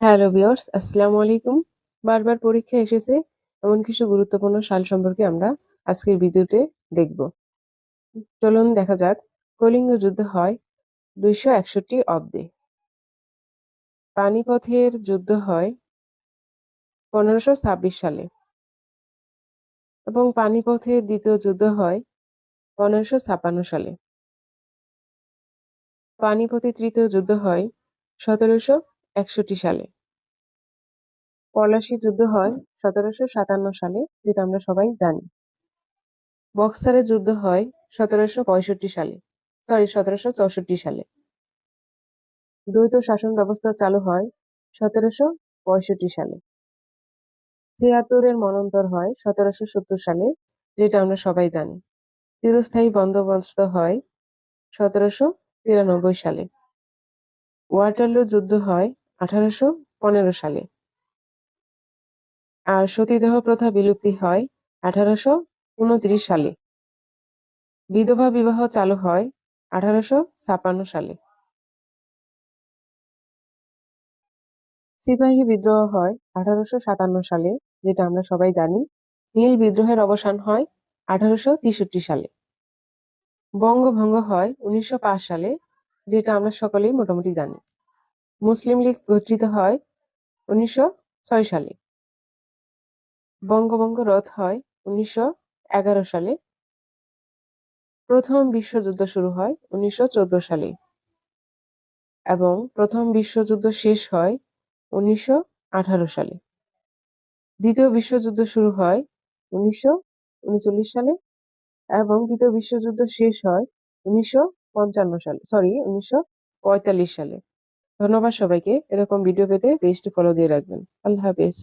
Hello viewers, আসসালামু আলাইকুম। বারবার পরীক্ষায় এসেছে এমন কিছু গুরুত্বপূর্ণ সাল সম্পর্কে আমরা আজকের ভিডিওতে দেখব। চলুন দেখা যাক কলিঙ্গ যুদ্ধ হয় দুইশো একষট্টি অব্দে। পানিপথের যুদ্ধ হয় পনেরোশো ছাব্বিশ সালে এবং পানিপথের দ্বিতীয় যুদ্ধ হয় পনেরোশো ছাপ্পান্ন সালে। পানিপথের তৃতীয় যুদ্ধ হয় সতেরোশো একষট্টি সালে। পলাশী যুদ্ধ হয় সতেরোশো সাতান্ন সালে, যেটা আমরা সবাই জানি। বক্সারের যুদ্ধ হয় সতেরোশো পঁয়ষট্টি সালে সরি সতেরোশো চৌষট্টি সালে। দ্বৈত শাসন ব্যবস্থা চালু হয় সতেরোশো পঁয়ষট্টি সালে। ছিয়াত্তরের মনন্তর হয় সতেরোশো সত্তর সালে, যেটা আমরা সবাই জানি। চিরস্থায়ী বন্দোবস্ত হয় সতেরোশো তিরানব্বই সালে। ওয়াটারলু যুদ্ধ হয় আঠারোশো পনেরো সালে। আর সতীদাহ প্রথা বিলুপ্তি হয় আঠারোশো উনত্রিশ সালে। বিধবা বিবাহ চালু হয় আঠারোশো ছাপান্ন সালে। সিপাহী বিদ্রোহ হয় আঠারোশো সাতান্ন সালে, যেটা আমরা সবাই জানি। নীল বিদ্রোহের অবসান হয় আঠারোশো তেষট্টি সালে। বঙ্গভঙ্গ হয় উনিশশো পাঁচ সালে, যেটা আমরা সকলেই মোটামুটি জানি। মুসলিম লীগ গঠিত হয় উনিশশো ছয় সালে। বঙ্গভঙ্গ রদ হয় উনিশশো এগারো সালে। প্রথম বিশ্বযুদ্ধ শুরু হয় উনিশশো চোদ্দ সালে এবং প্রথম বিশ্বযুদ্ধ শেষ হয় উনিশশো আঠারো সালে। দ্বিতীয় বিশ্বযুদ্ধ শুরু হয় উনিশশো উনচল্লিশ সালে এবং দ্বিতীয় বিশ্বযুদ্ধ শেষ হয় উনিশশো পঞ্চান্ন সালে সরি উনিশশো পঁয়তাল্লিশ সালে। ধন্যবাদ সবাইকে। এরকম ভিডিও পেতে পেজটি ফলো দিয়ে রাখবেন। আল্লাহ হাফেজ।